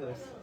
Dios.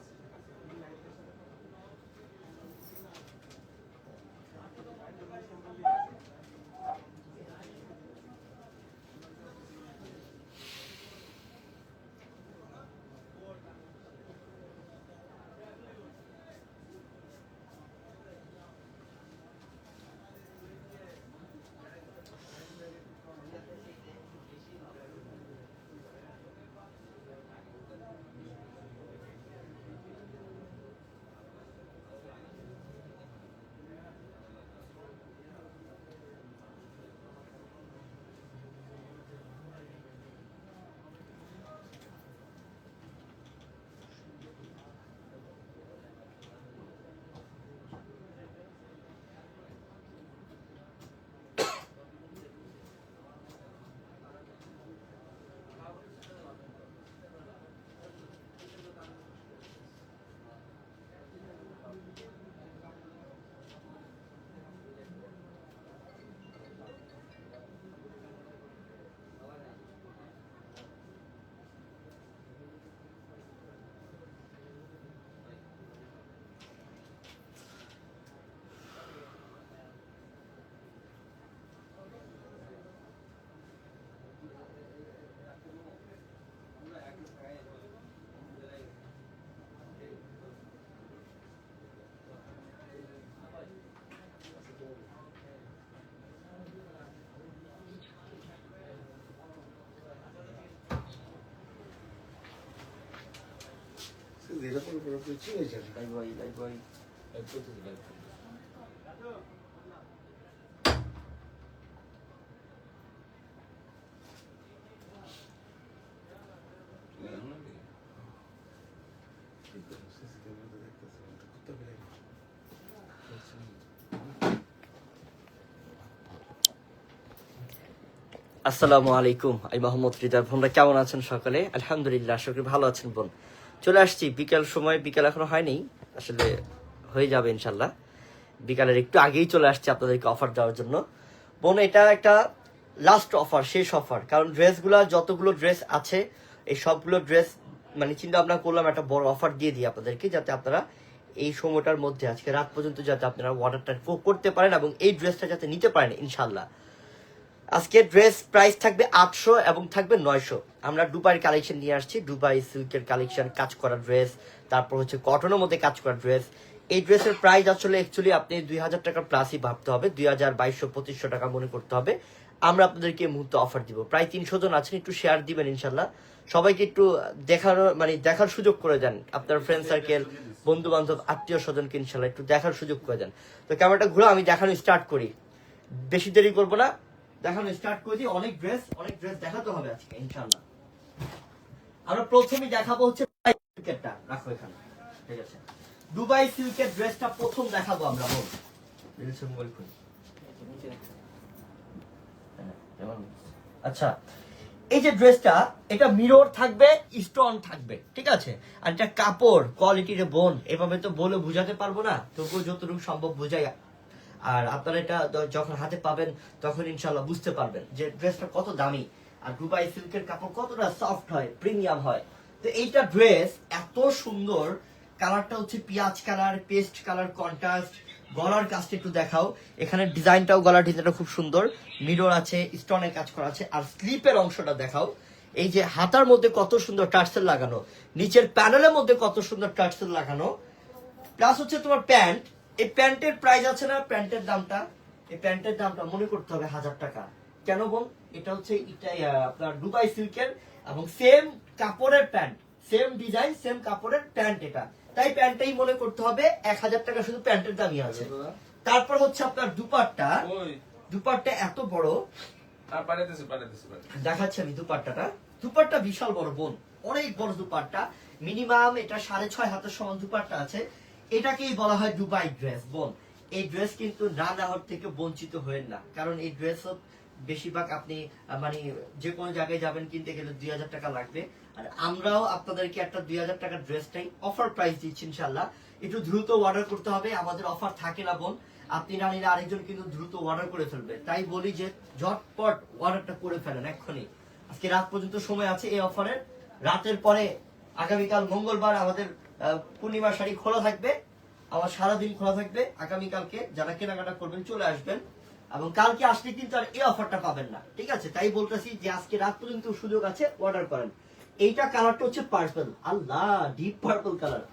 Live boy live boy সিসিটিভিতে দেখতেছি কুত্তা বিলাই আসসালামু আলাইকুম, আমি মোহাম্মদ রিদার বোনরা কেমন আছেন সকালে? আলহামদুলিল্লাহ, আশা করি ভালো আছেন বোন। চলে আসছি। বিকাল সময়, বিকাল এখনও হয়নি। আসলে হয়ে যাবে ইনশাল্লাহ। বিকালের একটু আগেই চলে আসছি আপনাদেরকে অফার দেওয়ার জন্য। বোন, এটা একটা লাস্ট অফার শেষ অফার কারণ ড্রেসগুলো, যতগুলো ড্রেস আছে, এই সবগুলো ড্রেস মানে চিন্তা ভাবনা করলাম একটা বড় অফার দিয়ে দিই আপনাদেরকে, যাতে আপনারা এই সময়টার মধ্যে, আজকে রাত পর্যন্ত যাতে আপনারা অর্ডারটা করতে পারেন এবং এই ড্রেসটা যাতে নিতে পারেন ইনশাল্লাহ। আজকে ড্রেস প্রাইস থাকবে আটশো এবং থাকবে নয়শো। আমরা দুবাইয়ের কালেকশন নিয়ে আসছি। দুবাই সিল্কের কালেকশন কাজ করা ড্রেস তারপর হচ্ছে কটনের মধ্যে কাজ করা ড্রেস এই ড্রেসের প্রাইস আসলে অ্যাকচুয়ালি আপনি দুই হাজার টাকার প্লাসই ভাবতে হবে। দুই হাজার বাইশশো, পঁচিশশো টাকা মনে করতে হবে। আমরা আপনাদেরকে মুহূর্তে অফার দিব। প্রায় তিনশো জন আছেন, একটু শেয়ার দিবেন ইনশাল্লাহ সবাইকে একটু দেখার মানে দেখার সুযোগ করে দেন। আপনার ফ্রেন্ড সার্কেল বন্ধু বান্ধব আত্মীয় স্বজনকে ইনশাল্লাহ একটু দেখার সুযোগ করে দেন। তো ক্যামেরাটা ঘুরে আমি দেখানো স্টার্ট করি। বেশি দেরি করব না। দেখানো স্টার্ট করে দিই অনেক ড্রেস অনেক ড্রেস দেখাতে হবে আজকে ইনশাআল্লাহ। আমরা প্রথমেই দেখাবো হচ্ছে রাখো এখানে। ঠিক আছে। দুবাই সিল্কের ড্রেসটা প্রথম দেখাবো আমরা বল। হ্যাঁ, আচ্ছা। এই যে ড্রেসটা এটা মিরর থাকবে স্টোন থাকবে। ঠিক আছে? আর এটা কাপড় কোয়ালিটির বোন। এভাবে তো বলে বুঝাতে পারব না। তবুও যতটুকু সম্ভব বুঝাই আর আপনারা এটা যখন হাতে পাবেন, তখন ইনশাল্লাহ বুঝতে পারবেন যে ড্রেসটা কত দামি। আর দুবাই সিল্কের কাপড় কতটা সফট হয় প্রিমিয়াম হয়। তো এইটা ড্রেস এত সুন্দর কালারটা হচ্ছে পেঁয়াজ কালার পেস্ট কালার কন্ট্রাস্ট গলার কাজটা একটু দেখাও। এখানে ডিজাইনটাও গলার ডিজাইনটা খুব সুন্দর। মিরর আছে স্টোনের কাজ করা আছে, আর স্লিপের অংশটা দেখাও। এই যে হাতার মধ্যে কত সুন্দর টার্সেল লাগানো, নিচের প্যানেলের মধ্যে কত সুন্দর টার্সেল লাগানো। প্লাস হচ্ছে তোমার প্যান্ট এই প্যান্টের প্রাইস আছে না প্যান্টের দামটা? এই প্যান্টের দামটা মনে করতে হবে হাজার টাকা। কেন বোন? এটা হচ্ছে এটা আহ, আপনার দুবাই সিল্কের এবং সেম কাপড়ের প্যান্ট সেম ডিজাইন সেম কাপড়ের প্যান্ট এটা। তাই প্যান্টটাই মনে করতে হবে এক হাজার টাকা শুধু প্যান্টের দামই আছে। তারপর হচ্ছে আপনার দুপাট্টা। দুপাট্টা এত বড়। পাঠাইতেছি। দেখাচ্ছে আমি দুপাট্টাটা। দুপাট্টা বিশাল বড় বোন অনেক বড় দুপাট্টা। মিনিমাম এটা সাড়ে ছয় হাতের সমান দুপাট্টা আছে। এটাকেই বলা হয় দুবাই ড্রেস। বোন, এই ড্রেস কিন্তু না নেওয়ার থেকে বঞ্চিত হয়েন না। কারণ এই ড্রেস বেশিরভাগ আপনি মানে যে কোনো জায়গায় যাবেন, কিনতে গেলে দুই হাজার টাকা লাগবে। আর আমরাও আপনাদেরকে একটা দুই হাজার টাকার ড্রেসটাই অফার প্রাইস দিচ্ছি ইনশাল্লাহ একটু দ্রুত অর্ডার করতে হবে, আমাদের অফার থাকে না, বোন। আপনি না নিলে আরেকজন কিন্তু দ্রুত অর্ডার করে ফেলবে। তাই বলি যে, ঝটপট অর্ডারটা করে ফেলেন, এক্ষুনি। আজকে রাত পর্যন্ত সময় আছে এই অফারের রাতের পরে আগামীকাল মঙ্গলবার আমাদের পূর্ণিমা শাড়ি খোলা থাকবে আমার সারাদিন খোলা থাকবে। আগামীকালকে যারা কেনাকাটা করবেন চলে আসবেন। এবং কালকে আসলে কিন্তু আর এই অফারটা পাবেন না। ঠিক আছে? তাই বলতেছি যে আজকে রাত পর্যন্ত সুযোগ আছে অর্ডার করেন। এইটা কালারটা হচ্ছে পার্পল আল্লাহ ডিপ পার্পল কালার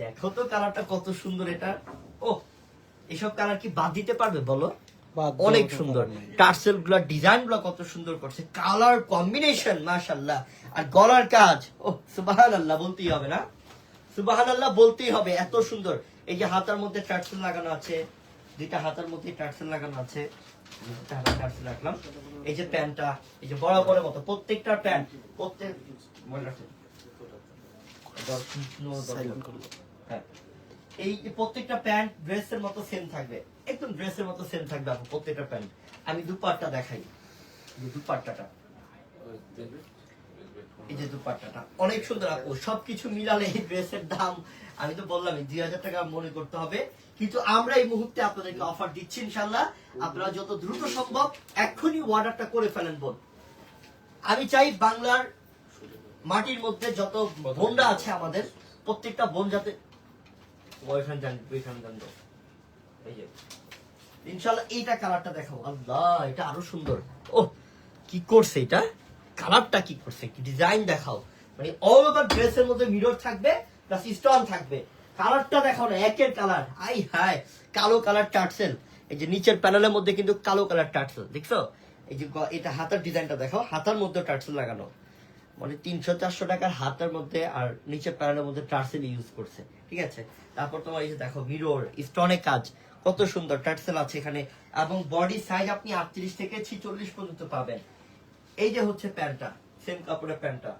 দেখো তো কালারটা কত সুন্দর এটা। ও এসব কালার কি বাদ দিতে পারবে বলো? অনেক সুন্দর। টার্সেলগুলা ডিজাইনগুলা কত সুন্দর করছে। কালার কম্বিনেশন মাশাল্লাহ আর গলার কাজ ও সুবাহান আল্লাহ বলতেই হবে না। সুবাহান আল্লাহ বলতেই হবে এত সুন্দর। এই যে হাতার মধ্যে টার্সেল লাগানো আছে দুইটা হাতার মধ্যে টার্সেল লাগানো আছে। রাখলাম। এই যে প্যান্টটা এই যে বড় বড় মতো প্রত্যেকটা প্যান্ট প্রত্যেক মনে রাখেন। করল। হ্যাঁ। এই যে প্রত্যেকটা প্যান্ট ড্রেসের মতো সেম থাকবে। একদম ড্রেসের মতো সেম থাকবে প্রত্যেকটা প্যান্ট। আমি দুপাট্টা দেখাই। এই দুপাট্টাটা। এই যে দুপাট্টাটা, অনেক সুন্দর আপু সবকিছু মিলালে এই ড্রেসের দাম, আমি তো বললাম দুই হাজার টাকা মনে করতে হবে। কিন্তু আমরা এই মুহূর্তে আপনাদেরকে অফার দিচ্ছি ইনশাল্লাহ আপনারা যত দ্রুত সম্ভব এক্ষুনি অর্ডারটা করে ফেলেন, বোন। আমি চাই বাংলার মাটির মধ্যে যত বোনরা আছে আমাদের, প্রত্যেকটা বোন যাতে এই যে, ইনশাআল্লাহ এইটা কালারটা দেখাবো। আল্লাহ, এটা আরও সুন্দর। ও কি করছে এটা? কালারটা কি করছে? কি ডিজাইন দেখাও। মানে অল ওভার ড্রেসের মধ্যে মিরর থাকবে প্লাস স্টোন থাকবে। কালারটা দেখাও না, একের কালার আই হাই কালো কালার টার্সেল এই যে নিচের প্যানেলের মধ্যে কিন্তু কালো কালার টার্সেল দেখছ? এই যে এটা হাতার ডিজাইনটা দেখো হাতার মধ্যে টার্সেল লাগানো। মানে তিনশো চারশো টাকার হাতের মধ্যে আর নিচের প্যানেলের মধ্যে টার্সেল ইউজ করছে, ঠিক আছে? তারপর তোমার এই যে দেখো মিরর স্টোনে কাজ। কত সুন্দর টার্সেল আছে এখানে। এবং বডি সাইজ আপনি আটত্রিশ থেকে ছিচল্লিশ পর্যন্ত পাবেন। এই যে হচ্ছে প্যান্টটা সেম কাপড়ের প্যান্টটা।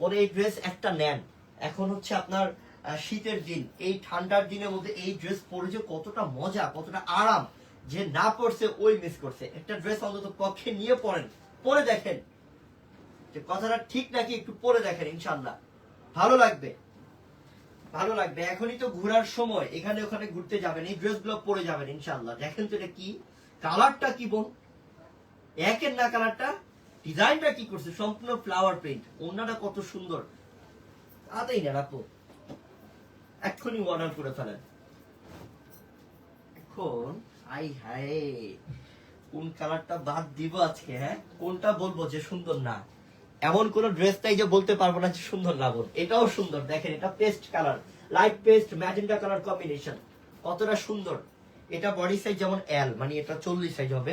ওর এই ড্রেস একটা নেন। এখন হচ্ছে আপনার শীতের দিন। এই ঠান্ডার দিনের মধ্যে এই ড্রেস পরে যে কতটা মজা, কতটা আরাম যে না পড়ছে ওই মিস করছে। একটা ড্রেস অন্তত পক্ষে নিয়ে পড়েন পরে দেখেন। যে কথাটা ঠিক নাকি একটু পরে দেখেন ইনশাল্লাহ ভালো লাগবে। ভালো লাগবে। এখনই তো ঘোরার সময়। এখানে ওখানে ঘুরতে যাবেন, এই ড্রেসগুলো পরে যাবেন ইনশাল্লাহ দেখেন তো এটা কি কালারটা কি বোন একের না কালারটা ডিজাইনটা কি করছে? সম্পূর্ণ ফ্লাওয়ার প্রিন্ট ওনাটা কত সুন্দর। আতেই না আপু এক্ষুনি অর্ডার করে ফেলেন। এখন, আই হাই কোন কালারটা বাদ দিব আজকে হ্যাঁ? কোনটা বলব যে সুন্দর না? এমন কোন ড্রেস তাই যে বলতে পারব না যে সুন্দর না বোন এটাও সুন্দর, দেখেন, এটা paste colour light paste magenta colour combination কতটা সুন্দর। এটা বডি সাইজ যেমন এল মানে এটা চল্লিশ সাইজ হবে।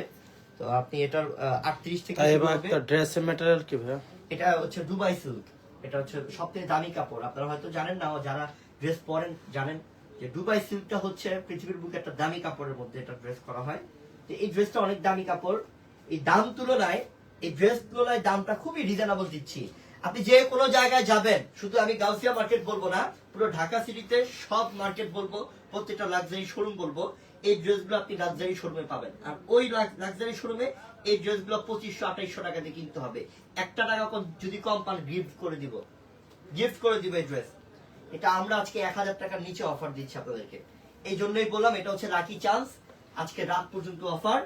তো আপনি এটার আটত্রিশ থেকে এবার। একটা ড্রেসের ম্যাটেরিয়াল কি ভাইয়া? এটা হচ্ছে দুবাই সিল্ক এটা হচ্ছে সবথেকে দামি কাপড়। আপনারা হয়তো জানেন না যারা ড্রেস পরেন জানেন যে দুবাই সিল্কটা হচ্ছে পৃথিবীর বুকে একটা দামি কাপড়ের মধ্যে এটা ড্রেস করা হয়। তো এই ড্রেসটা অনেক দামি কাপড়। এই দাম তুলনায় এই ড্রেস তুলনায় দামটা খুবই রিজনেবল দিচ্ছি। আপনি যে কোনো জায়গায় যাবেন শুধু আমি গাউসিয়া মার্কেট বলব না পুরো ঢাকা সিটিতে সব মার্কেট বলব প্রত্যেকটা লাক্সারি শোরুম বলব এই ড্রেসগুলো আপনি লাক্সারি শোরুমে পাবেন। আর ওই লাক্সারি শোরুমে এই ড্রেসগুলো পঁচিশশো, আঠাইশশো টাকা দিয়ে কিনতে হবে। একটা টাকা যদি কম পান গিফট করে দিব। গিফট করে দিব ড্রেস এটা আমরা আজকে এক হাজার টাকার নিচে অফার দিচ্ছি আপনাদেরকে। এই জন্যই বললাম, এটা হচ্ছে লাকি চান্স আজকে রাত পর্যন্ত অফার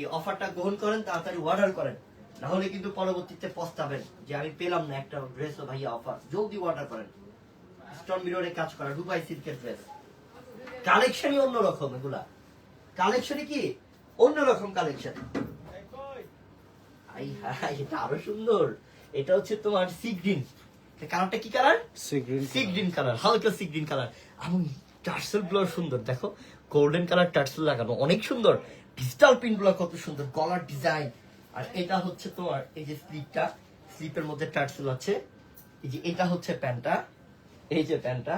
এই অফারটা গ্রহণ করেন, তাড়াতাড়ি অর্ডার করেন। না হলে কিন্তু পরবর্তীতে পস্তাবেন যে আমি পেলাম না একটা ড্রেস ও ভাইয়া অফার জলদি অর্ডার করেন। স্টোন মিররে কাজ করা দুবাই সিল্কের ড্রেস কালেকশনই অন্যরকম এগুলা। কালেকশনই কি? অন্যরকম কালেকশন আই হাই এটা আরও সুন্দর। এটা হচ্ছে তোমার সি গ্রিন কালারটা কি colour sea green sea green colour হালকা সি গ্রিন কালার এবং টার্সেলগুলো সুন্দর দেখো। গোল্ডেন কালার টার্সেল লাগানো অনেক সুন্দর। ডিজিটাল প্রিন্টগুলো কত সুন্দর গলার ডিজাইন আর এটা হচ্ছে তোমার এই যে স্লিপটা স্লিপের মধ্যে টার্সেল আছে। এই যে এটা হচ্ছে প্যান্টটা এই যে প্যান্টটা।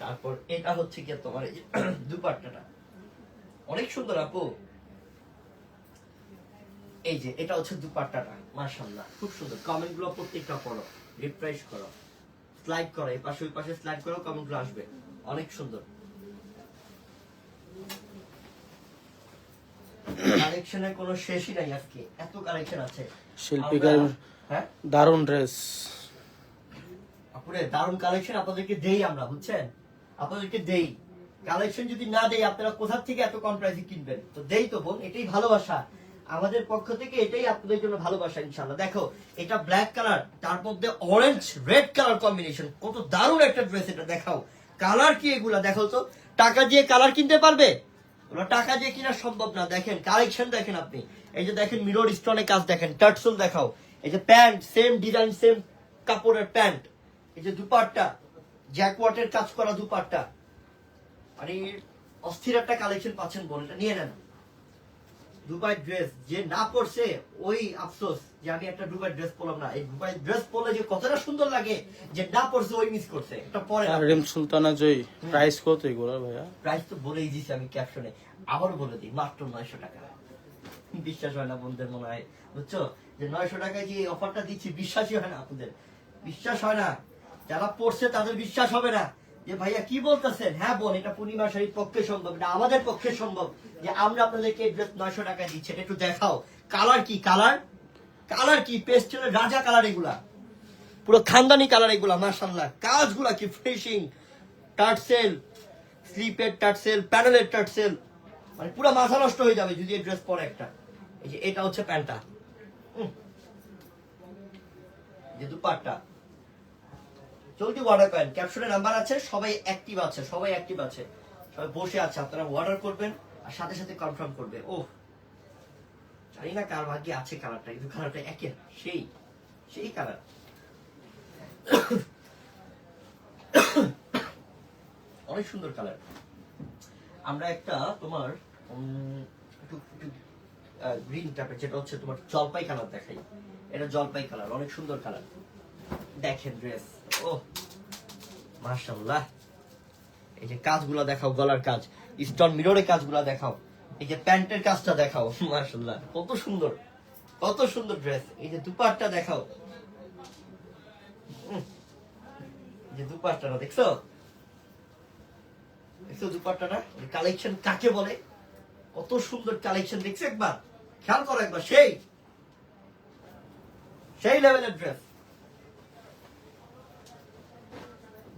তারপর এটা হচ্ছে কি তোমার এই দুপাট্টাটা। অনেক সুন্দর আপু। এই যে এটা হচ্ছে দুপাট্টাটা মাশাআল্লাহ। খুব সুন্দর। কমেন্টগুলো প্রত্যেকটা পড়ো রিফ্রেশ করো। স্লাইড করো এই পাশে ওই পাশে স্লাইড করো কমেন্টগুলো আসবে। অনেক সুন্দর। কালেকশনের কোনো শেষই নাই আজকে। এত কালেকশন আছে। হ্যাঁ? দারুণ ড্রেস আপুরে দারুণ কালেকশন আপনাদেরকে দেই আমরা বুঝছেন? আপনাদেরকে দেই। কালেকশন যদি না দেই, আপনারা কোথা থেকে এত কম প্রাইসে কিনবেন? তো দেই তো বোন, এটাই ভালোবাসা। আমাদের পক্ষ থেকে এটাই আপনাদের জন্য ভালোবাসা ইনশাল্লাহ দেখো, এটা ব্ল্যাক কালার তার মধ্যে অরেঞ্জ রেড কালার কম্বিনেশন কত দারুণ একটা ড্রেস এটা, দেখাও। কালার কি এগুলা? দেখো তো, টাকা দিয়ে কালার কিনতে পারবে? টাকা দিয়ে কিনা সম্ভব না। দেখেন কালেকশন দেখেন আপনি। এই যে দেখেন মিরর স্টোনে কাজ দেখেন। টার্টসল দেখাও। এই যে প্যান্ট সেম ডিজাইন সেম কাপড়ের প্যান্ট এই যে দুপাট্টা জ্যাকওয়াটের কাজ করা দুপাট্টা। মানে অস্থির একটা কালেকশন পাচ্ছেন বোন এটা নিয়ে নেন। দুবাই ড্রেস যে না পরছে ওই আফসোস যে আমি একটা দুবাই ড্রেস পরলাম না। এই দুবাই ড্রেস পরলে যে কতটা সুন্দর লাগে যে না পরছে ওই মিস করছে। একটা পরে রিম সুলতানা জয়ী প্রাইস কত এগুলো ভাইয়া? প্রাইস তো বলেই দিছি আমি ক্যাপশনে আবার বলে দিই মাত্র নয়শো টাকা। বিশ্বাস হয় না বন্ধুদের মনে হয়। বুঝছ? যে নয়শো টাকায় যে অফারটা দিচ্ছি বিশ্বাসই হয় না আপনাদের। বিশ্বাস হয় না। যারা পড়ছে তাদের বিশ্বাস হবে না। যে ভাইয়া কি বলতেছেন? হ্যাঁ বোন, এটা পূর্ণিমা শাড়ির পক্ষে সম্ভব এটা আমাদের পক্ষে সম্ভব যে আমরা আপনাদেরকে ড্রেস নয়শো টাকায় দিচ্ছি, এটা একটু দেখাও। কালার কি? কালার কালার কি? পেস্টেলের রাজা কালার এগুলা। পুরো খানদানি কালার এগুলা মাশাল্লাহ কাজগুলা কি? ফিনিশিং টার্সেল স্লিপের টার্সেল প্যানেলের টার্সেল মানে পুরো মাথা নষ্ট হয়ে যাবে যদি এই ড্রেস পরে একটা। এই যে এটা হচ্ছে প্যান্টটা। যে দুপাট্টা। চলতি অর্ডার করেন ক্যাপশনে নাম্বার আছে, সবাই অ্যাক্টিভ আছে, সবাই অ্যাক্টিভ আছে। সবাই বসে আছে, আপনারা অর্ডার করবেন আর সাথে সাথে কনফার্ম করবে। ও জানি না কার ভাগ্যে আছে কালারটা কিন্তু কালারটা একে সেই সেই কালার অনেক সুন্দর কালার আমরা একটা তোমার একটু গ্রিন টাইপের যেটা হচ্ছে তোমার জলপাই কালার দেখাই। এটা জলপাই কালার অনেক সুন্দর কালার দেখেন ড্রেস ও মাশাআল্লাহ। এই যে কাজগুলো দেখাও, গলার কাজ। স্টোন মিররের কাজগুলো দেখাও। এই যে প্যান্টের কাজটা দেখাও, মাশাআল্লাহ। কত সুন্দর কত সুন্দর ড্রেস। এই যে দুপাট্টা দেখাও। যে দুপাট্টাটা দেখছ? দেখছ দুপাট্টাটা? কালেকশন কাকে বলে? কত সুন্দর কালেকশন দেখছ একবার? খেয়াল করো একবার, সেই। সেই লেভেলের ড্রেস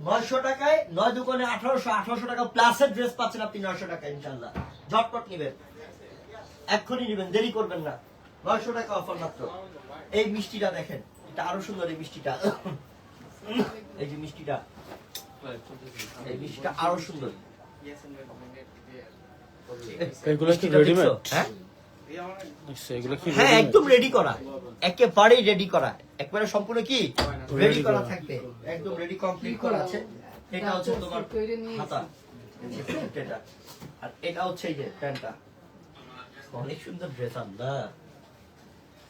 নয়শো টাকায় নয় দোকানে আঠারোশো আঠারোশো টাকা প্লাসের ড্রেস পাচ্ছেন আপনি নয়শো টাকায় ইনশাল্লাহ ঝটপট নিবেন। এক্ষুনি নিবেন দেরি করবেন না। নয়শো টাকা অফার মাত্র। এই মিষ্টিটা দেখেন এটা আরও সুন্দর এই মিষ্টিটা। এই যে মিষ্টিটা এই মিষ্টিটা আরও সুন্দর। এগুলো কি রেডিমেড হ্যাঁ? হ্যাঁ একদম রেডি করা। একেবারেই রেডি করা। একবারে সম্পূর্ণ কি? রেডি করা। থাকবে। একদম রেডি কমপ্লিট করা আছে। এটা হচ্ছে তোমার হাতা। এটা। আর এটা হচ্ছে এই যে প্যান্টটা। অনেক সুন্দর ড্রেস আল্লাহ।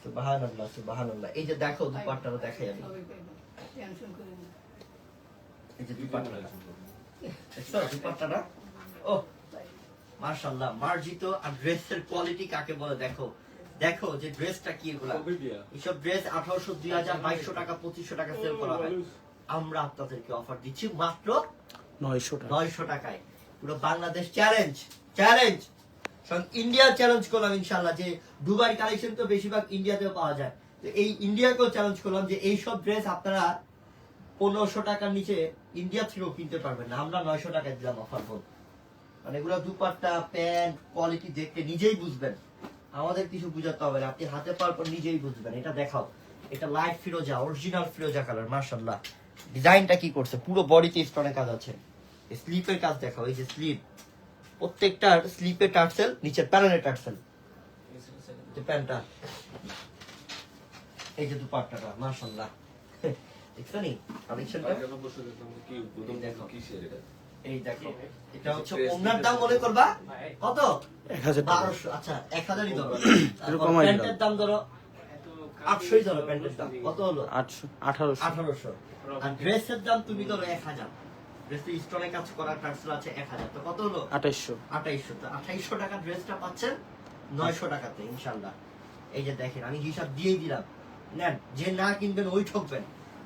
সুবহানাল্লাহ সুবহানাল্লাহ। এই যে দেখো দুপাট্টাটা দেখাই আমি। এই যে দুপাট্টাটা দেখছ দুপাট্টাটা? ও মাশাআল্লাহ মার্জিত আর ড্রেসের কোয়ালিটি কাকে বলে দেখো। দেখো যে ড্রেসটা কি এগুলা? এইসব ড্রেস আঠারোশো দুই হাজার বাইশশো টাকা পঁচিশশো টাকা সেল করা হয়। আমরা আপনাদেরকে অফার দিচ্ছি মাত্র নয়শো নয়শো টাকায়। পুরো Bangladesh challenge challenge India challenge করলাম ইনশাল্লাহ যে দুবাই কালেকশন তো বেশিরভাগ ইন্ডিয়াতেও পাওয়া যায়। তো এই ইন্ডিয়াকেও চ্যালেঞ্জ করলাম যে এই সব ড্রেস আপনারা পনেরোশো টাকার নিচে ইন্ডিয়া থেকেও কিনতে পারবেন না। আমরা নয়শো টাকায় দিলাম অফার বল মানে এগুলো দুপাট্টা প্যান্ট কোয়ালিটি দেখতে নিজেই বুঝবেন। আমাদের কিছু বুঝাতে হবে না আপনি হাতে পাওয়ার পর নিজেই বুঝবেন এটা দেখাও। এটা লাইট ফিরোজা অরিজিনাল ফিরোজা কালার মার্শাল্লাহ ডিজাইনটা কি করছে? পুরো বডিতে স্টোনের কাজ আছে। স্লিপের কাজ দেখাও এই যে স্লিপ প্রত্যেকটার স্লিপে টার্সেল নিচের প্যানেলে টার্সেল। যে প্যান্টটা। এই যে দুপাট্টাটা মার্শাল্লাহ দেখছ নি কালেকশনটা এই দেখো এটা হচ্ছে ওনার দাম মনে করবা? কত? এক হাজার বারোশো আচ্ছা এক হাজারই ধরো। একটু কমাই দিলাম। প্যান্টের দাম ধরো আটশোই ধরো প্যান্টের দাম। কত হলো? আটশো আঠারোশো। আঠারোশো। আর ড্রেসের দাম তুমি ধরো এক হাজার। ড্রেসের স্টোনে কাজ করা টার্সেল আছে এক হাজার। তো কত হলো? আঠাইশশো আঠাইশশো তো আঠাইশশো টাকা ড্রেসটা পাচ্ছেন নয়শো টাকাতে ইনশাল্লাহ এই যে দেখেন আমি হিসাব দিয়েই দিলাম। নেন যে না কিনবেন ওই ঠকবেন।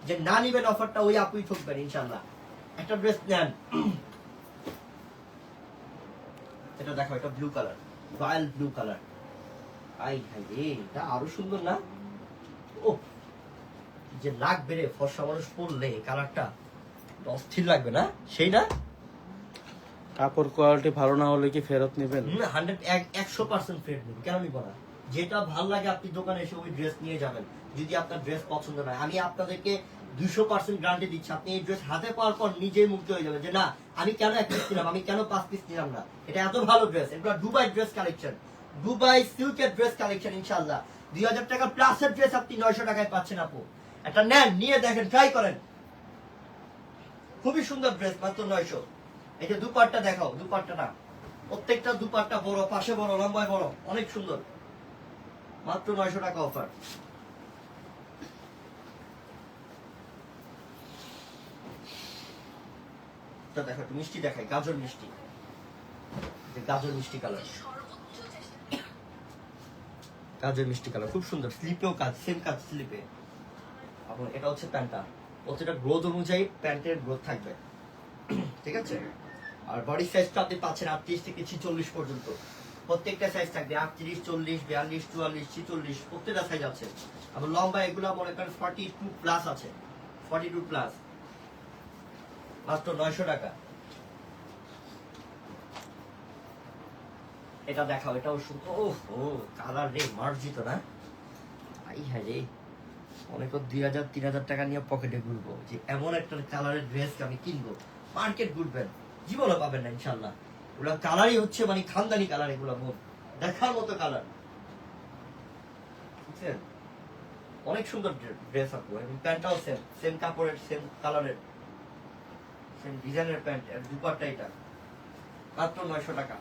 যে না নিবেন অফারটা ওই আপুই ঠকবেন ইনশাল্লাহ একটা ড্রেস নেন। এটা দেখো এটা blue colour royal blue colour I হাই রে এটা আরও সুন্দর না? ও যে লাগবে রে ফর্সা মানুষ পরলে কালারটা অস্থির লাগবে না? সেই না? কাপড় কোয়ালিটি ভালো না হলে কি ফেরত নেবেন? হান্ড্রেড একশো পার্সেন্ট ফেরত নেবে কেন নিবো না? যেটা ভালো লাগে আপনি দোকানে এসে ওই ড্রেস নিয়ে যাবেন। যদি আপনার ড্রেস পছন্দ নয় আমি আপনাদেরকে দুশো পার্সেন্ট গ্যারান্টি দিচ্ছি। আপনি এই ড্রেস হাতে পাওয়ার পর নিজেই হয়ে যে, না, আমি কেন এক পিস নিলাম? আমি কেন পাঁচ পিস নিলাম না? এটা এত ভালো ড্রেস এটা দুবাই ড্রেস কালেকশন দুবাই সিল্কের ড্রেস কালেকশন ইনশাল্লাহ দুই হাজার টাকা প্লাসের ড্রেস আপনি নয়শো টাকায় পাচ্ছেন, আপু। একটা নেন, নিয়ে দেখেন ট্রাই করেন। খুবই সুন্দর ড্রেস মাত্র নয়শো। এই যে দুপাট্টা দেখাও দুপাট্টাটা প্রত্যেকটা দুপাট্টা বড়, পাশে বড়, লম্বায় বড়, অনেক সুন্দর। মাত্র নয়শো টাকা অফার দেখো, একটু মিষ্টি দেখাই, গাজর মিষ্টি। গাজর মিষ্টি কালার। গাজর মিষ্টি কালার, খুব সুন্দর। স্লিপেও কাজ সেম কাজ স্লিপে। আপনার এটা হচ্ছে প্যান্টটা প্রত্যেকটা গ্রোথ অনুযায়ী প্যান্টের গ্রোথ থাকবে। ঠিক আছে? আর বডি সাইজটা আপনি পাচ্ছেন আটত্রিশ থেকে ছিচল্লিশ পর্যন্ত। প্রত্যেকটা সাইজ থাকবে আটত্রিশ, চল্লিশ, বিয়াল্লিশ, চুয়াল্লিশ, ছিচল্লিশ, প্রত্যেকটা সাইজ আছে। আবার লম্বা এগুলো মনে করেন ফর্টি টু প্লাস আছে। ফর্টি টু প্লাস মাত্র নয়শো টাকা। এটা দেখাও, এটাও সুন্দর ও ও, কালার রে, মার্জিত না? আই হ্যাঁ রে দুই হাজার, তিন হাজার টাকা নিয়ে পকেটে ঘুরবো, যে এমন একটা কালারের ড্রেস আমি কিনবো মার্কেট ঘুরবেন জীবনে পাবেন না ইনশাল্লাহ ওগুলো কালারই হচ্ছে মানে খানদানি কালার এগুলো, বোন। দেখার মতো কালার। বুঝছেন? অনেক সুন্দর ড্রেস আপু এবং প্যান্টটাও সেম সেম কাপড়ের সেম কালারের। সেম ডিজাইনের প্যান্ট আর দুপাট্টা এটা। মাত্র নয়শো টাকা।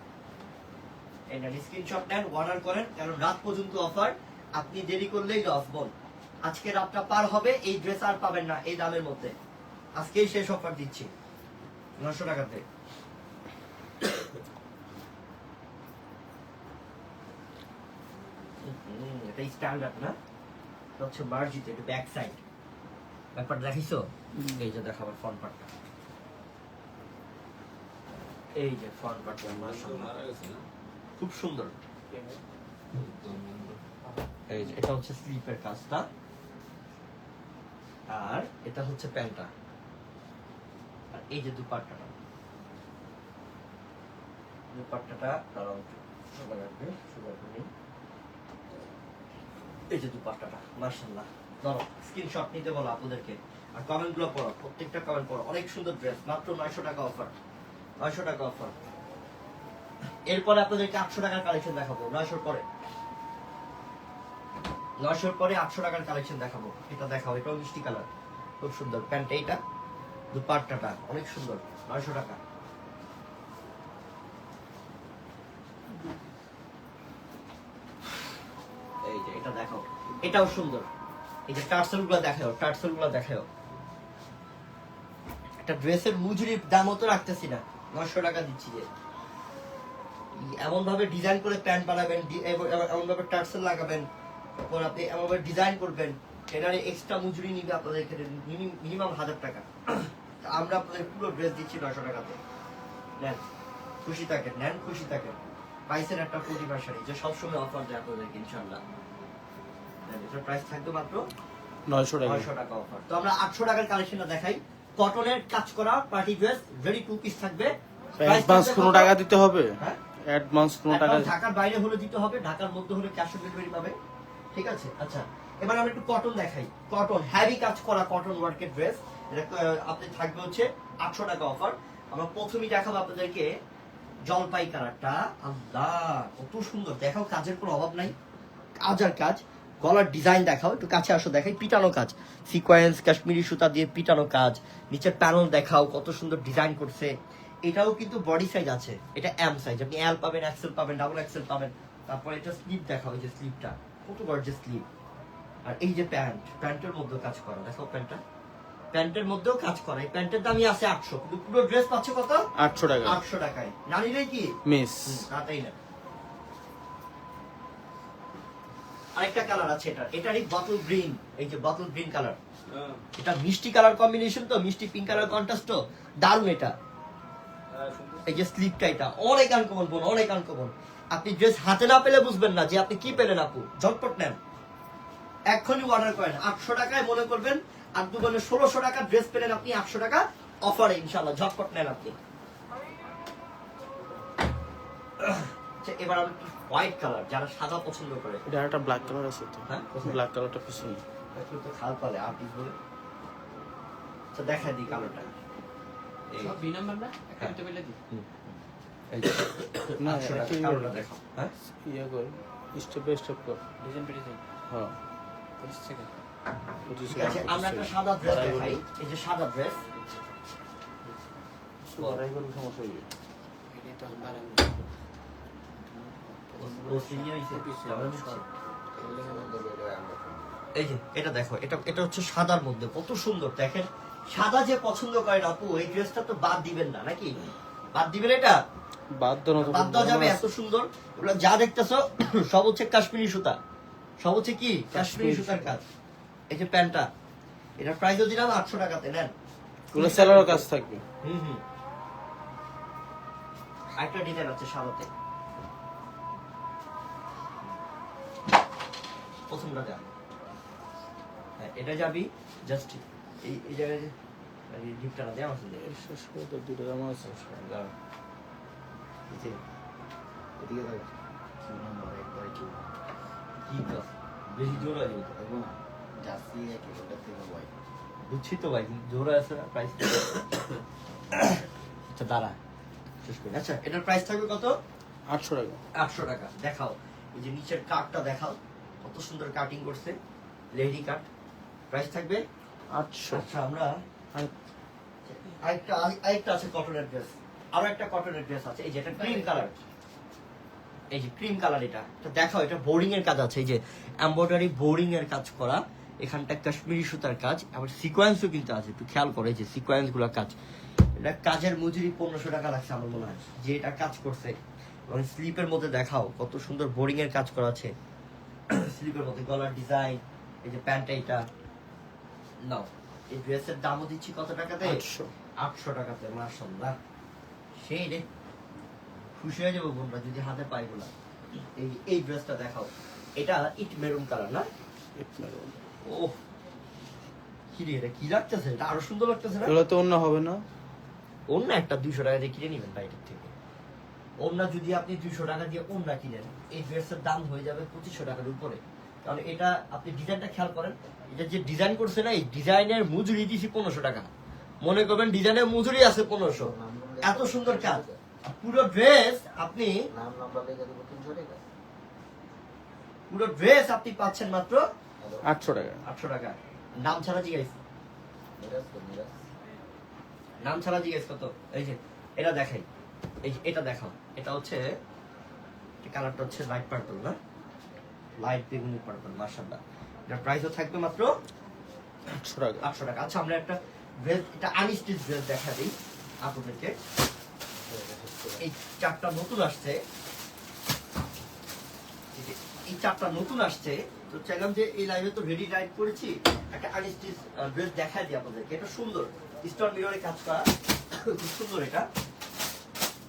এটা স্ক্রিনশট নেন অর্ডার করেন কারণ রাত পর্যন্ত অফার আপনি দেরি করলেই লস বল। আজকে রাতটা পার হবে এই ড্রেস আর পাবেন না এই দামের মধ্যে। আজকেই শেষ অফার দিচ্ছি। নশো টাকাতে। এটা স্ট্যান্ডার্ড না? হচ্ছে মার্জিত এটা ব্যাক সাইড ব্যাপারটা দেখিছো এই যে দেখাবার ফ্রন্ট পার্টটা এই যে ফ্রন্ট পার্টটা মাশাআল্লাহ খুব সুন্দর। এই যে এটা হচ্ছে স্লিপের কাজটা। আর এটা হচ্ছে প্যান্টটা। আর এই যে দুপাট্টাটা। দুপাট্টাটা দাঁড়াও নিই। এই যে দুপাট্টাটা মার্শাল্লাহ ধরো স্ক্রিনশট নিতে বলো আপনাদেরকে আর কমেন্টগুলো পড়ো প্রত্যেকটা কমেন্ট পড়ো। অনেক সুন্দর ড্রেস মাত্র নয়শো টাকা অফার নয়শো টাকা অফার এরপরে আপনাদেরকে আটশো টাকার কালেকশন দেখাবো, নয়শোর পরে। নয়শোর পরে আটশো টাকার কালেকশন দেখাবো। এটা দেখাবো এটাও মিষ্টি কালার। খুব সুন্দর। প্যান্ট এইটা দুপাট্টাটা অনেক সুন্দর। নয়শো টাকা। এই যে এটা দেখো এটাও সুন্দর। এই যে টার্সেলগুলো দেখাও টার্সেলগুলো দেখাও। একটা ড্রেসের মজুরির দামও তো রাখতেছি না। নয়শো টাকা দিচ্ছি যে। এমনভাবে ডিজাইন করে প্যান্ট বানাবেন এমন ভাবে টার্সেল লাগাবেন তারপর আপনি এমন ভাবে ডিজাইন করবেন এটার এক্সট্রা মজুরি নিবে আপনাদের ক্ষেত্রে মিনিমাম হাজার টাকা। আমরা আপনাদের পুরো ড্রেস দিচ্ছি নয়শো টাকাতে। নেন খুশি থাকেন নেন খুশি থাকেন। প্রাইসের একটা প্রতিভা শাড়ি যে সবসময় অফার দেয় আপনাদেরকে ইনশাল্লাহ এটার প্রাইস থাকবে মাত্র নয়শো টাকা। নয়শো টাকা অফার তো আমরা আটশো টাকার কালেকশনটা দেখাই। কটনের কাজ করা party dress ready two piece থাকবে। অ্যাডভান্স কোনো টাকা দিতে হবে? হ্যাঁ? অ্যাডভান্স কোনো টাকা ঢাকার বাইরে হলে দিতে হবে ঢাকার মধ্যে হলে ক্যাশ অন ডেলিভারি পাবে। ঠিক আছে? আচ্ছা এবার আমরা একটু কটন দেখাই। কটন হ্যাভি কাজ করা কটন ওয়ার্কের ড্রেস এটা আপনি থাকবে হচ্ছে আটশো টাকা অফার আমরা প্রথমেই দেখাবো আপনাদেরকে জলপাই কালারটা আল্লাহ কত সুন্দর। দেখাও কাজের কোনো অভাব নাই। কাজ আর কাজ। গলার ডিজাইন দেখাও একটু কাছে আসো দেখাই পিটানো কাজ। সিকোয়েন্স কাশ্মীরি সুতা দিয়ে পিটানো কাজ নিচের প্যানেল দেখাও কত সুন্দর ডিজাইন করছে। এটাও কিন্তু বডি সাইজ আছে এটা এম সাইজ আপনি এল পাবেন এক্সেল পাবেন ডাবল এক্সেল পাবেন। তারপর এটা স্লিপ দেখাও এই যে স্লিপটা কত গর্জেস স্লিপ আর এই যে প্যান্ট প্যান্টের মধ্যেও কাজ করা দেখো প্যান্টটা প্যান্টের মধ্যেও কাজ করা এই প্যান্টের দামই আছে আটশো কিন্তু পুরো ড্রেস পাচ্ছে কত? আটশো টাকা। আটশো টাকায়। জানি নাই কি মিস তাতেই না। আরেকটা কালার আছে এটা এটা এটারই বটল গ্রিন এই যে বটল গ্রিন কালার এটা মিষ্টি কালার কম্বিনেশন তো মিষ্টি পিঙ্ক কালার কন্ট্রাস্ট তো। দারুণ এটা। হ্যাঁ, এই যে স্লিপটা এটা। অনেক আনকমন বোন অনেক আনকমন আপনি ড্রেস হাতে না পেলে বুঝবেন না যে আপনি কি পেলেন আপু। ঝটপট নেন। এক্ষুনি অর্ডার করেন। আটশো টাকায় মনে করবেন আর দোকানে ষোলোশো টাকা ড্রেস পেলেন আপনি একশো টাকা অফারে ইনশাল্লাহ ঝটপট নেন আপনি। আচ্ছা এবার আমি হোয়াইট কালার যারা সাদা পছন্দ করে। এটা একটা ব্ল্যাক কালার আছে তো। হ্যাঁ? ব্ল্যাক কালারটা পিছনে একটু তো খাল পালে আর্টিস বলে? আচ্ছা দেখা দিই কালারটা এই। সব দুই নাম্বার একটা দুটো দিই। এই না, 800 টাকা একই কালোটা বলে। দেখাও, হ্যাঁ? ইয়ে কর স্টেপ বাই স্টেপ কর। ডিজাইন পেয়ে দিই হ্যাঁ। পঁচিশ থেকে পঁচিশ ঠিক আছে, আমরা একটা সাদা ড্রেস দেখাই। এই যে সাদা ড্রেস সমস্যা তো এই যে এটা দেখো এটা এটা হচ্ছে সাদার মধ্যে কত সুন্দর। দেখেন সাদা যে পছন্দ করেন আপু এই ড্রেসটা তো বাদ দিবেন না নাকি? বাদ দিবেন এটা? বাদ দেওয়া যাবে এত সুন্দর। এগুলো যা দেখতেছো সব হচ্ছে কাশ্মীরি সুতা। সব হচ্ছে কি? কাশ্মীরি সুতার কাজ। এই যে প্যান্টটা এটা প্রাইসও দিলাম আটশো টাকাতে নেন। ওগুলো সেলারও কাজ থাকবে। হুম হুম। আরেকটা ডিজাইন আছে সাদাতে। প্রথমটা যা হ্যাঁ, এটা যাবি? জাস্ট এই এই জায়গায় ডিপটা দেওয়া আছে এই শেষ করে তো দুটো জামা আছে। এদিকে তো বেশি জোর আছে তো দেখো না। জার্সি এক ওটা থেকে বয়। বুঝছি তো ভাই জোর আছে না প্রাইস আচ্ছা দাঁড়া। শেষ করি। আচ্ছা এটার প্রাইস থাকবে কত? আটশো টাকা। আটশো টাকা। দেখাও। এই যে নিচের কাটটা দেখাও। কত সুন্দর কাটিং করছে। লেডি কাট প্রাইস থাকবে? আটশো। আচ্ছা আমরা আর আরেকটা আরেকটা আছে কটনের ড্রেস আরও একটা কটনের ড্রেস আছে। এই যে এটা ক্রিম কালার এই যে ক্রিম কালার এটা। তো দেখাও এটা বোরিং এর কাজ আছে। এই যে এমব্রয়ডারি বোরিং এর কাজ করা। এখানটা কাশ্মীরি সুতার কাজ। আবার সিকোয়েন্সও কিন্তু আছে। একটু খেয়াল করে যে সিকোয়েন্সগুলো কাজ। এটা কাজের মজুরি পনেরোশো টাকা লাগছে আমার মনে হয়। যে এটা কাজ করছে। এবং স্লিপের মধ্যে দেখাও কত সুন্দর বোরিং এর কাজ করা আছে। স্লিপের মধ্যে গলার ডিজাইন এই যে প্যান্টটা এটা নাও এই ড্রেসের দামও দিচ্ছি কত টাকাতে? আটশো। আটশো টাকাতে মার্শাল্লাহ সেই রে খুশি হয়ে যাব বোনরা যদি হাতে পাই বলা। এই এই ড্রেসটা দেখাও। এটা ইট মেরুন কালার না? ও কি রে এটা কি লাগতেছে? এটা আরও সুন্দর লাগতেছে না? এগুলো তো অন্য হবে না। অন্য একটা দুইশো টাকা দিয়ে কিনে নিবেন বাইরের থেকে। অন্য যদি আপনি দুইশো টাকা দিয়ে অন্য কিনেন এই ড্রেসের দাম হয়ে যাবে পঁচিশশো টাকার উপরে। কারণ এটা আপনি ডিজাইনটা খেয়াল করেন এটা যে ডিজাইন করছে না এই ডিজাইনের মজুরি দিছি পনেরোশো টাকা। মনে করবেন ডিজাইনের মজুরি আছে পনেরোশো। এত সুন্দর কাজ। পুরো ড্রেস আপনি পুরো ড্রেস আপনি পাচ্ছেন মাত্র আটশো টাকা। আটশো টাকা। নাম ছাড়া জিজ্ঞেস নাম ছাড়া জিজ্ঞেস কত? এই যে এটা দেখাই এই এটা দেখাও। এটা হচ্ছে কালারটা হচ্ছে লাইট পার্পল না? লাইট বেগুনি পার্পল মার্শাল্লাহ এটার প্রাইসও থাকবে মাত্র আটশো টাকা। আটশো টাকা। আচ্ছা আমরা একটা ড্রেস এটা আনস্টিচ ড্রেস দেখা দিই আপনাদেরকে। এই চারটা নতুন আসছে। এই চারটা নতুন আসছে তো চাইলাম যে এই লাইভে তো রেডি রাইড করেছি একটা আনস্টিচ ড্রেস দেখাই দিই আপনাদেরকে। এটা সুন্দর। স্টোন মিররে কাজ করা খুব সুন্দর এটা।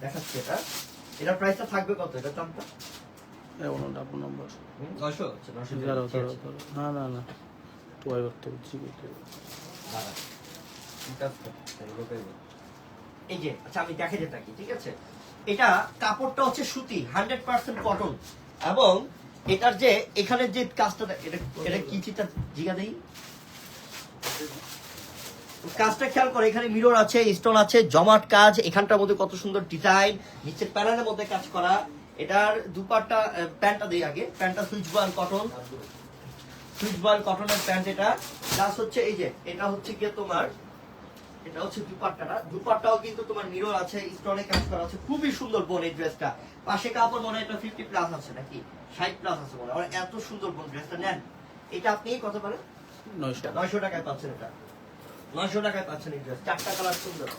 দেখাচ্ছি এটা। এটার প্রাইসটা থাকবে কত? এটা দামটা? নম্বর আচ্ছা না না না। টুয়াই করতে। এই যে আচ্ছা আমি দেখে যে থাকি ঠিক আছে? এটা কাপড়টা হচ্ছে সুতি হান্ড্রেড পার্সেন্ট কটন এবং এটার যে এখানে যে কাজটা এটা এটা কি চিন্তা জিগা দেই। কাজটা খেয়াল করে এখানে মিরর আছে স্টোন আছে জমাট কাজ এখানটার মধ্যে কত সুন্দর ডিজাইন নিচের প্যানেলের মধ্যে কাজ করা। এটার দুপারটা প্যান্টটা দেই আগে প্যান্টটা Swiss voile cotton Swiss voile কটনের প্যান্ট এটা। প্লাস হচ্ছে এই যে এটা হচ্ছে গিয়ে তোমার এটা হচ্ছে দুপাট্টাটা। দুপাট্টাও কিন্তু তোমার মিরর আছে স্টোনে কাজ করা আছে। খুবই সুন্দর বোন এই ড্রেসটা পাশে কাপড় মনে হয় এটা ফিফটি প্লাস আছে নাকি? ষাট প্লাস আছে মনে হয়। এত সুন্দর বোন ড্রেসটা নেন। এটা আপনি কত পারেন? নয়শো। নয়শো টাকায় পাচ্ছেন এটা। নয়শো টাকায় পাচ্ছেন এই ড্রেস চারটা কালার সুন্দর।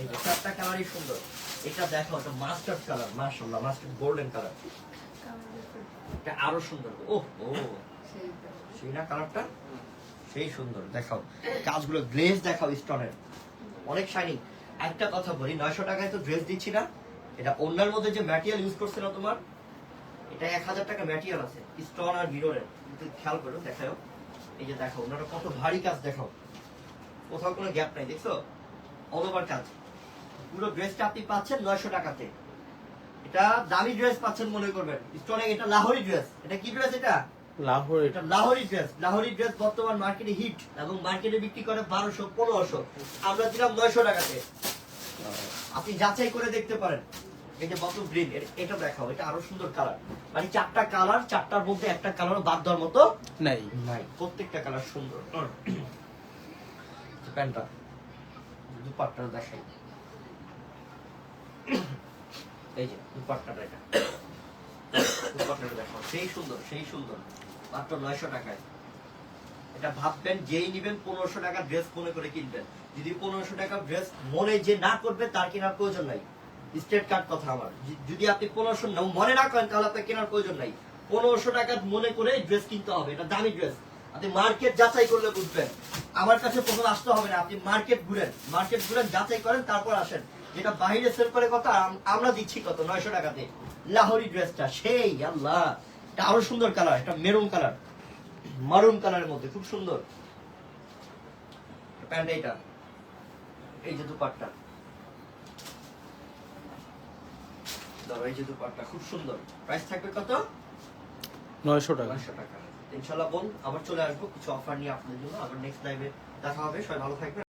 এই যে চারটা কালারই সুন্দর। এটা দেখো, এটা মাস্টার্ড কালার মার্শাল্লাহ মাস্টার্ড গোল্ডেন কালার এটা আরও সুন্দর। ও ও। সেই না কালারটা সেই সুন্দর। দেখাও। কাজগুলো গ্লেজ দেখাও স্টোনের অনেক শাইনিং একটা কথা বলি, নয়শো টাকায় তো ড্রেস দিচ্ছি না। এটা অন্যার মধ্যে যে ম্যাটেরিয়াল ইউজ করছে না তোমার, এটা এক হাজার টাকা ম্যাটেরিয়াল আছে। স্টোন আর মিররের খেয়াল করো দেখাও এই যে দেখো, ওনারা কত ভারী কাজ দেখাও। কোথাও কোনো গ্যাপ নাই দেখছ? অল ওভার কাজ পুরো ড্রেসটা আপনি পাচ্ছেন নয়শো টাকাতে। এটা দামি ড্রেস পাচ্ছেন মনে করবেন। স্টোনে এটা লাহোরি ড্রেস এটা কি ড্রেস এটা? লাহোর। এটা লাহোরি ড্রেস লাহোরি ড্রেস বর্তমান মার্কেটে হিট এবং মার্কেটে বিক্রি করে বারোশো পনেরোশো। আমরা দিলাম নয়শো টাকাতে। আপনি যাচাই করে দেখতে পারেন। এই যে বটল গ্রিন এটা দেখাও। এটা আরও সুন্দর কালার মানে চারটা কালার চারটার মধ্যে একটা কালার বাদ দেওয়ার মতো নাই। নাই। প্রত্যেকটা কালার সুন্দর। প্যান্টটা। দুপাট্টা দেখাই। এই যে, দুপাট্টাটা এটা। দুপাট্টাটা দেখাও। সেই সুন্দর সেই সুন্দর। মাত্র নয়শো টাকায়। এটা ভাববেন, যেই নিবেন পনেরোশো টাকা ড্রেস মনে করে কিনবেন। যদি পনেরোশো টাকা ড্রেস মনে যে না করবে, তার কেনার প্রয়োজন নাই। স্টেট কার্ড কথা আমার। যদি আপনি পনেরোশো মনে না করেন, তাহলে আপনার কেনার প্রয়োজন নাই। পনেরোশো টাকা মনে করে ড্রেস কিনতে হবে। এটা দামি ড্রেস আপনি মার্কেট যাচাই করলে বুঝবেন। আমার কাছে প্রথম আসতে হবে না আপনি মার্কেট ঘুরেন। মার্কেট ঘুরেন যাচাই করেন তারপর আসেন। যেটা বাইরে সেল করে কত আমরা দিচ্ছি কত? নয়শো টাকাতে। লাহোরি ড্রেসটা সেই আল্লাহ। এটা আরও সুন্দর কালার এটা মেরুন কালার মারুন কালারের মধ্যে খুব সুন্দর। প্যান্ট এইটা। এই যে দুপাট্টা। এই যে দুপাট্টা খুব সুন্দর। প্রাইস থাকবে কত? নয়শো টাকা। নয়শো টাকা। ইনশাল্লাহ বোন আবার চলে আসব, কিছু অফার নিয়ে আপনাদের জন্য। আবার নেক্সট লাইভে দেখা হবে। সবাই ভালো থাকবেন।